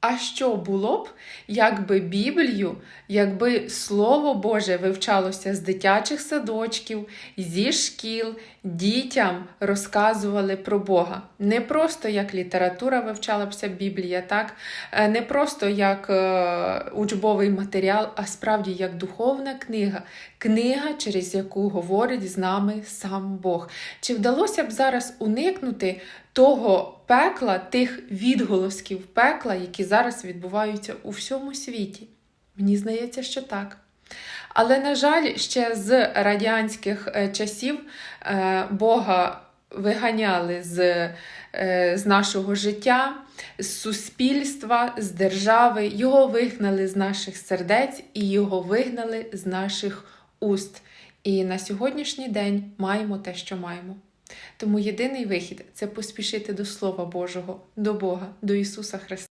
А що було б, якби Біблію, якби Слово Боже вивчалося з дитячих садочків, зі шкіл, дітям розказували про Бога? Не просто як література вивчалася Біблія, так? Е, не просто як е, учбовий матеріал, а справді як духовна книга, книга, через яку говорить з нами сам Бог. Чи вдалося б зараз уникнути того пекла, тих відголосків пекла, які зараз відбуваються у всьому світі? Мені здається, що так. Але, на жаль, ще з радянських е, часів е, Бога виганяли з, е, з нашого життя, з суспільства, з держави, його вигнали з наших сердець і його вигнали з наших уст. І на сьогоднішній день маємо те, що маємо. Тому єдиний вихід це поспішити до Слова Божого, до Бога, до Ісуса Христа.